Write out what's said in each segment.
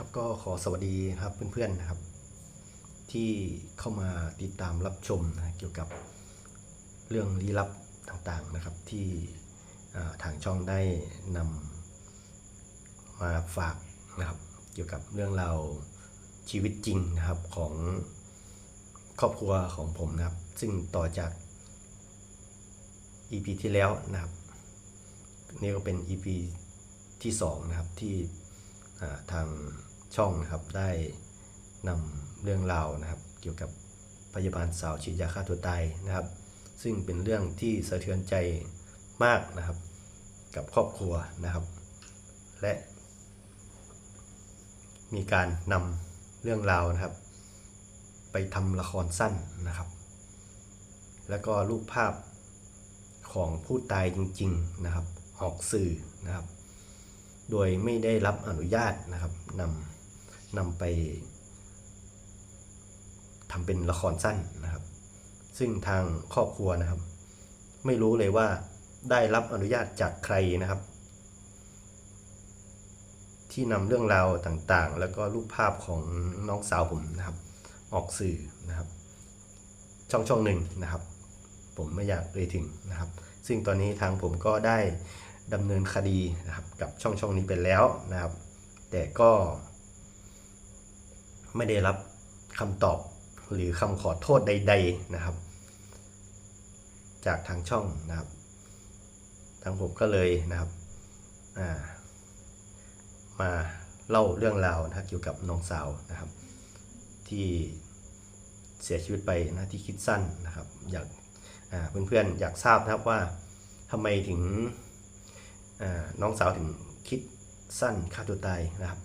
ครับก็ขอสวัสดีครับเพื่อนๆนะครับ ที่เข้ามาติดตามรับชมนะเกี่ยวกับเรื่องลี้ลับต่างๆนะครับ ที่ทางช่องได้นำมาฝากนะครับ เกี่ยวกับเรื่องราวชีวิตจริงนะครับของครอบครัวของผมนะครับ ซึ่งต่อจาก EP ที่แล้วนะครับ นี่ก็เป็น EP ที่2นะครับที่ทาง ช่องนะครับได้นำเรื่องราวนะครับ เกี่ยวกับพยาบาลสาวฉีดยาฆ่าตัวตายนะครับ ซึ่งเป็นเรื่องที่สะเทือนใจมากนะครับ กับครอบครัวนะครับ และ มีการนำเรื่องราวนะครับ ไปทำละครสั้นนะครับ แล้วก็รูปภาพของผู้ตายจริง ๆนะครับ ออกสื่อนะครับ โดยไม่ได้รับอนุญาตนะครับนำ นำไปทำเป็นละครสั้นนะครับ ซึ่งทางครอบครัวนะครับ ไม่รู้เลยว่าได้รับอนุญาตจากใครนะครับ ที่นำเรื่องราวต่างๆ แล้วก็รูปภาพของน้องสาวผมนะครับ ออกสื่อนะครับ ช่องช่องหนึ่งนะครับ ผมไม่อยากเอ่ยถึงนะครับ ซึ่งตอนนี้ทางผมก็ได้ดำเนินคดีนะครับกับช่องช่องนี้ไปแล้วนะครับ แต่ก็ ไม่ได้รับคำตอบหรือคำขอโทษใด ๆนะครับ จากทางช่องนะครับทางผมก็เลยนะครับามาเล่าเรื่องราวนะเกี่ยวกับน้องสาวนะครับ ที่เสียชีวิตไปนะที่คิดสั้นนะครับ อยากาเพื่อนๆอยากทราบนะครับว่าทำไมถึงน้องสาวถึงคิดสั้นฆ่าตัวตายนะครับ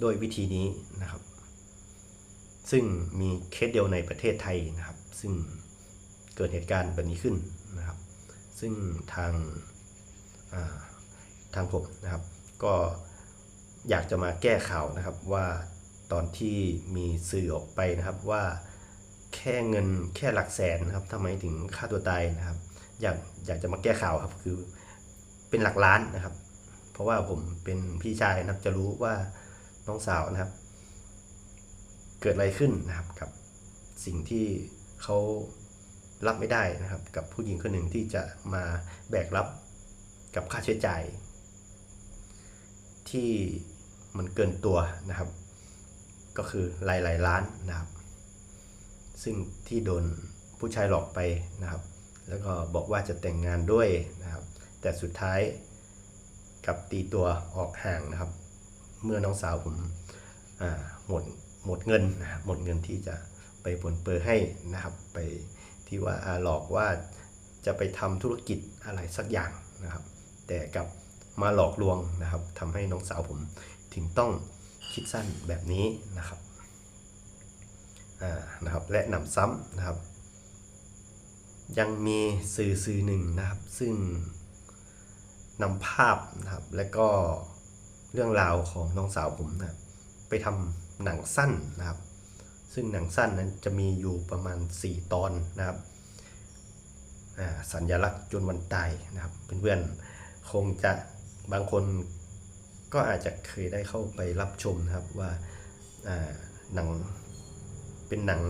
โดยวิธีนี้นะครับ ซึ่งมีเคสเดียวในประเทศไทยนะครับ ซึ่งเกิดเหตุการณ์แบบนี้ขึ้นนะครับ ซึ่งทางาทางผมนะครับ ก็อยากจะมาแก้ข่าวนะครับว่าตอนที่มีสื่อออกไปนะครับว่าแค่เงินแค่หลักแสนนะครับทำไมถึงฆ่าตัวตายนะครับ อยากอยากจะมาแก้ข่าวครับคือเป็นหลักล้านนะครับ เพราะว่าผมเป็นพี่ชายนะครับจะรู้ว่าน้องสาวนะครับ เกิดอะไรขึ้นนะครับกับสิ่งที่เขารับไม่ได้นะครับ กับผู้หญิงคนหนึ่งที่จะมาแบกรับกับค่าใช้จ่าย ที่มันเกินตัวนะครับ ก็คือหลายหลายๆล้านนะครับ ซึ่งที่โดนผู้ชายหลอกไปนะครับ แล้วก็บอกว่าจะแต่งงานด้วยนะครับ แต่สุดท้ายกับตีตัวออกห่างนะครับ เมื่อน้องสาวผมหมด หมดเงินนะหมดเงินที่จะไปปลเปื้อให้นะครับ ไปที่ว่าหลอกว่าจะไปทำธุรกิจอะไรสักอย่างนะครับ แต่กับมาหลอกลวงนะครับทำให้น้องสาวผมถึงต้องคิดสั้นแบบนี้นะครับอ่านะครับและนำซ้ำนะครับ ยังมีสื่อสื่อหนึ่งนะครับ ซึ่งนำภาพนะครับและก็เรื่องราวของน้องสาวผมนะครับไปทำ หนังสั้นนะครับ ซึ่งหนังสั้นนั้นจะมีอยู่ประมาณ 4 ตอนนะครับสัญลักษณ์จนวันตายนะครับเพื่อนๆคงจะบางคนก็อาจจะเคยได้เข้าไปรับชมนะครับว่าหนังเป็นหนัง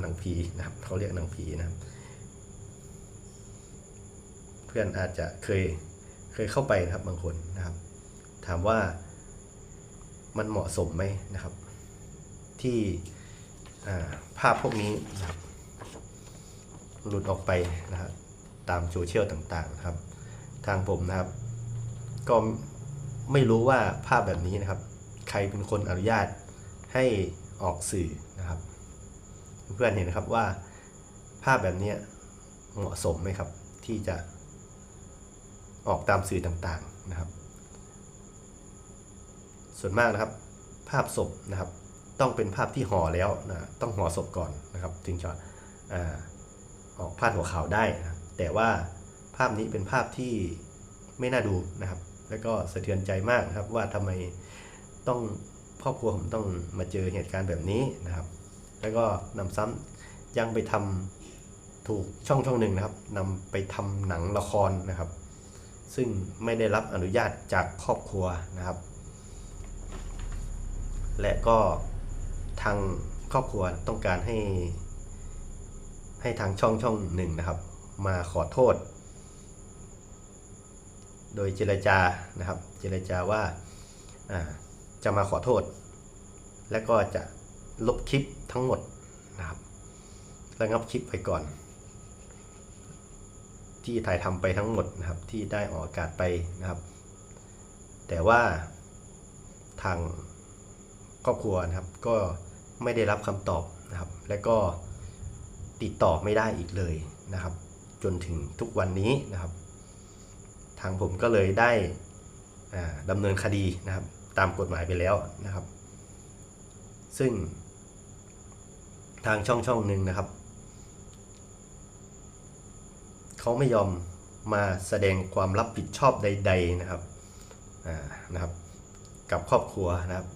หนังผีนะครับเขาเรียกหนังผีนะครับ เพื่อนอาจจะเคยเคยเข้าไปนะครับบางคนนะครับ ถามว่า มันเหมาะสมไหมนะครับ ที่ภาพพวกนี้นะครับหลุดออกไปนะครับตามโซเชียลต่างๆนะครับ ทางผมนะครับ ก็ไม่รู้ว่าภาพแบบนี้นะครับ ใครเป็นคนอนุญาตให้ออกสื่อนะครับ เพื่อนเห็นนะครับว่าภาพแบบนี้เหมาะสมไหมครับ ที่จะออกตามสื่อต่างๆนะครับ ส่วนมากนะครับ ภาพศพนะครับ ต้องเป็นภาพที่ห่อแล้วนะต้องห่อศพก่อนนะครับจึงจะออกพาดหัวข่าวได้นะแต่ว่าภาพนี้เป็นภาพที่ไม่น่าดูนะครับ แล้วก็สะเทือนใจมากนะครับ ว่าทำไมต้องครอบครัวผมต้องมาเจอเหตุการณ์แบบนี้นะครับ แล้วก็นำซ้ำยังไปทำถูกช่องช่องหนึ่งนะครับนำไปทำหนังละครนะครับ ซึ่งไม่ได้รับอนุญาตจากครอบครัวนะครับ และก็ทางครอบครัวต้องการให้ ให้ทางช่องช่องหนึ่งนะครับ มาขอโทษ โดยเจรจานะครับ เจรจาว่าจะมาขอโทษ และก็จะลบคลิปทั้งหมดนะครับระงับคลิปไปก่อน ที่ถ่ายทำไปทั้งหมดนะครับ ที่ได้ออกอากาศไปนะครับ แต่ว่าทาง ครอบครัวนะครับ ก็ไม่ได้รับคำตอบนะครับ และก็ติดต่อไม่ได้อีกเลยนะครับ จนถึงทุกวันนี้นะครับ ทางผมก็เลยได้อ่าดำเนินคดีนะครับ ตามกฎหมายไปแล้วนะครับ ซึ่งทางช่องช่องหนึ่งนะครับ เขาไม่ยอมมาแสดงความรับผิดชอบใด ๆนะครับ อ่า นะครับ กับครอบครัวนะครับ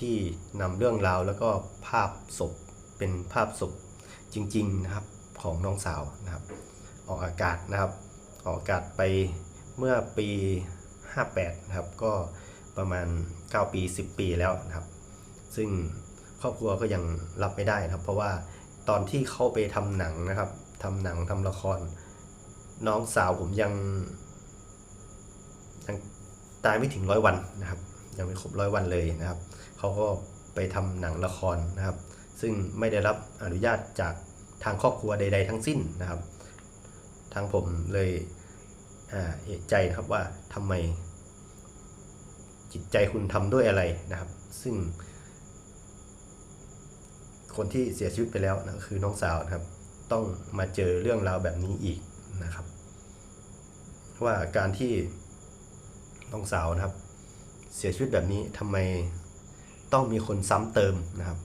ที่นำเรื่องราวแล้วก็ภาพศพเป็นภาพศพจริงๆนะครับของน้องสาวนะครับ ออกอากาศนะครับ ออกอากาศไปเมื่อปี 58 นะครับ ก็ประมาณ 9 ปี 10 ปีแล้วนะครับ ซึ่งครอบครัวก็ยังรับไม่ได้นะครับ เพราะว่าตอนที่เข้าไปทำหนังนะครับทำหนังทำละคร น้องสาวผมยังยังตายไม่ถึงร้อยวันนะครับ ยังไม่ครบร้อยวันเลยนะครับเขาก็ไปทำหนังละครนะครับ ซึ่งไม่ได้รับอนุญาตจากทางครอบครัวใด ๆ ทั้งสิ้นนะครับ ทางผมเลยอ่าเอกใจนะครับว่าทำไม จิตใจคุณทำด้วยอะไรนะครับ ซึ่ง คนที่เสียชีวิตไปแล้วนะคือน้องสาวนะครับ ต้องมาเจอเรื่องราวแบบนี้อีกนะครับ ว่าการที่น้องสาวนะครับ เสียชีวิตแบบนี้ทำไมต้องมีคนซ้ำเติมนะครับ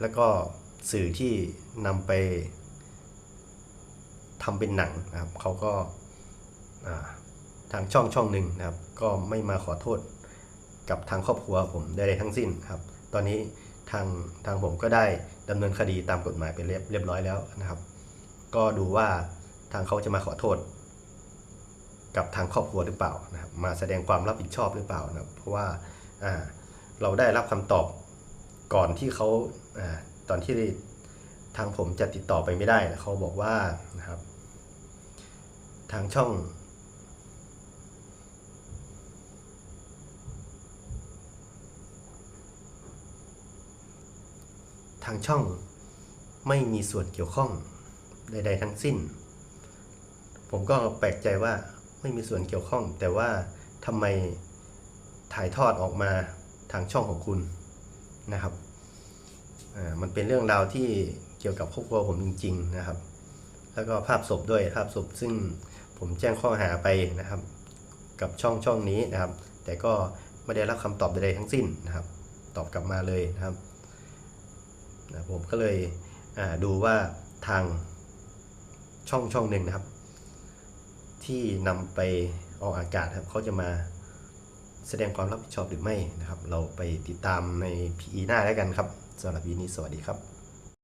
แล้วก็สื่อที่นำไปทำเป็นหนังนะครับเขาก็าทางช่องช่องหนึ่งนะครับ ก็ไม่มาขอโทษกับทางครอบครัวผมใดๆทั้งสิ้นครับ ตอนนี้ทางทางผมก็ได้ดำเนินคดีตามกฎหมายไปเรียบเรียบร้อยแล้วนะครับ ก็ดูว่าทางเขาจะมาขอโทษ กับทางครอบครัวหรือเปล่านะครับมาแสดงความรับผิดชอบหรือเปล่านะครับเพราะว่าเราได้รับคำตอบก่อนที่เขาอาตอนที่ทางผมจะติดต่อไปไม่ได้นะเขาบอกว่านะครับ ทางช่อง ทางช่องไม่มีส่วนเกี่ยวข้องใด ๆ ทั้งสิ้น ผมก็แปลกใจว่า ไม่มีส่วนเกี่ยวข้อง แต่ว่าทำไมถ่ายทอดออกมาทางช่องของคุณนะครับมันเป็นเรื่องราวที่เกี่ยวกับครอบครัวผมจริง ๆนะครับ แล้วก็ภาพศพด้วยภาพศพซึ่งผมแจ้งข้อหาไปนะครับ กับช่องช่องนี้นะครับ แต่ก็ไม่ได้รับคำตอบใดๆทั้งสิ้นนะครับ ตอบกลับมาเลยนะครับนะผมก็เลยดูว่าทางช่องช่องหนึ่งนะครับ ที่นำไปออกอากาศครับเขาจะมาแสดงความรับผิดชอบหรือไม่นะครับ เราไปติดตามใน PE หน้าแล้วกันครับสำหรับวีนี้สวัสดีครับ